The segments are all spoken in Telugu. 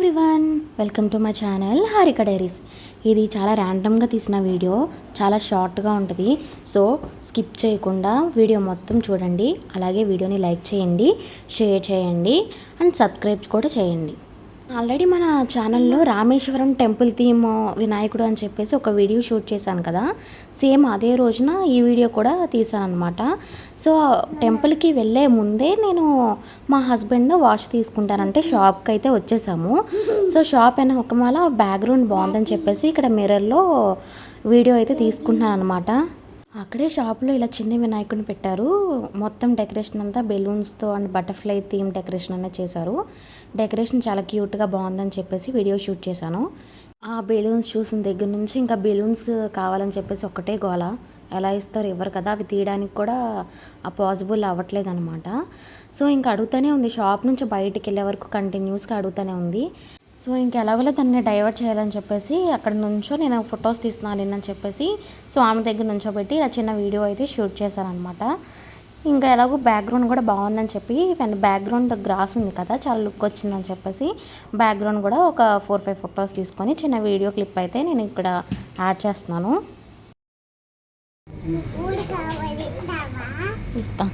Everyone welcome to my channel Harika diaries. ఇది చాలా ర్యాండమ్గా తీసిన వీడియో చాలా షార్ట్గా ఉంటుంది. సో స్కిప్ చేయకుండా వీడియో మొత్తం చూడండి. అలాగే వీడియోని లైక్ చేయండి షేర్ చేయండి అండ్ సబ్స్క్రైబ్ కూడా చేయండి. ఆల్రెడీ మన ఛానల్లో రామేశ్వరం టెంపుల్ థీమ్ వినాయకుడు అని చెప్పేసి ఒక వీడియో షూట్ చేశాను కదా. సేమ్ అదే రోజున ఈ వీడియో కూడా తీసాను అనమాట సో టెంపుల్కి వెళ్ళే ముందే నేను మా హస్బెండ్ వాష్ తీసుకుంటానంటే షాప్కి అయితే వచ్చేసాము. సో షాప్ అయినా ఒకమాల బ్యాక్గ్రౌండ్ బాగుందని చెప్పేసి ఇక్కడ మిర్రర్లో వీడియో అయితే తీసుకుంటున్నాను అనమాట అక్కడే షాప్లో ఇలా చిన్న వినాయకుడిని పెట్టారు. మొత్తం డెకరేషన్ అంతా బెలూన్స్తో అండ్ బటర్ఫ్లై థీమ్ డెకరేషన్ అనేది చేశారు. డెకరేషన్ చాలా క్యూట్గా బాగుందని చెప్పేసి వీడియో షూట్ చేశాను. ఆ బెలూన్స్ చూసిన దగ్గర నుంచి ఇంకా బెలూన్స్ కావాలని చెప్పేసి ఒక్కటే గోల. ఎలా ఇస్తారు ఇవ్వరు కదా అవి తీయడానికి కూడా ఆ పాసిబుల్ అవ్వట్లేదు అనమాట సో ఇంకా అడుగుతూనే ఉంది. షాప్ నుంచి బయటకు వెళ్ళే వరకు కంటిన్యూస్గా అడుగుతూనే ఉంది. సో ఇంక ఎలాగోలా దాన్ని డైవర్ట్ చేయాలని చెప్పేసి అక్కడ నుంచో నేను ఫొటోస్ తీస్తున్నాను అని చెప్పేసి. సో ఆమె దగ్గర నుంచో పెట్టి ఇలా చిన్న వీడియో అయితే షూట్ చేశాను అనమాట ఇంకా ఎలాగో బ్యాక్గ్రౌండ్ కూడా బాగుందని చెప్పి బ్యాక్గ్రౌండ్ గ్రాస్ ఉంది కదా చాలా లుక్ వచ్చిందని చెప్పేసి బ్యాక్గ్రౌండ్ కూడా ఒక ఫోర్ ఫైవ్ ఫొటోస్ తీసుకొని చిన్న వీడియో క్లిప్ అయితే నేను ఇక్కడ యాడ్ చేస్తున్నాను? ఇస్తా.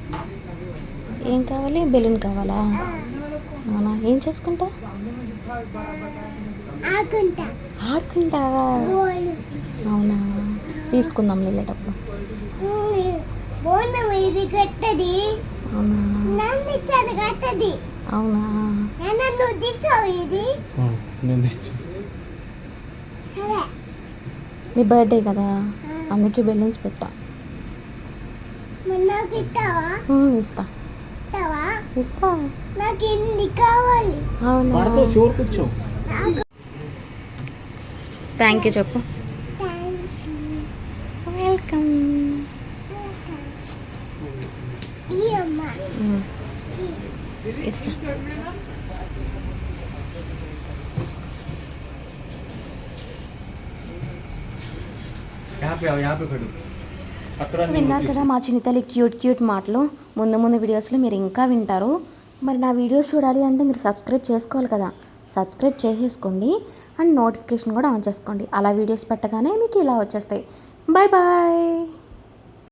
ఏం కావాలి? బెలూన్ కావాలా? అవునా? ఏం చేసుకుంటా ఆకుంటా ఆడుకుంటావా? అవునా? తీసుకుందాం వెళ్ళేటప్పుడు. అవునా? నన్ను చాలా కట్టది. అవునా? నన్ను నువ్వు తెచ్చావు ఇది. నేను తెచ్చు సరే. నీ బర్త్డే కదా? అందుకే బెలూన్స్ పెట్టా. ఇస్తా. ఇస్తావా? ఇస్తా. నాకు ఇన్ని కావాలి. అవునా? పడతో షూర్ కూర్చో. నాకు థ్యాంక్ యూ చెప్పు థాంక్స్. వెల్కమ్ ఈ అమ్మ. ఇస్తా. యాభై యాభై కడు అక్కడ విన్నారు కదా మా చిన్నతల్లి క్యూట్ క్యూట్ మాటలు. ముందు ముందు వీడియోస్లో మీరు ఇంకా వింటారు. మరి నా వీడియోస్ చూడాలి అంటే మీరు సబ్స్క్రైబ్ చేసుకోవాలి కదా. సబ్స్క్రైబ్ చేసేసుకోండి. అండ్ నోటిఫికేషన్ కూడా ఆన్ చేసుకోండి. అలా వీడియోస్ పెట్టగానే మీకు ఇలా వచ్చేస్తాయి. Bye bye.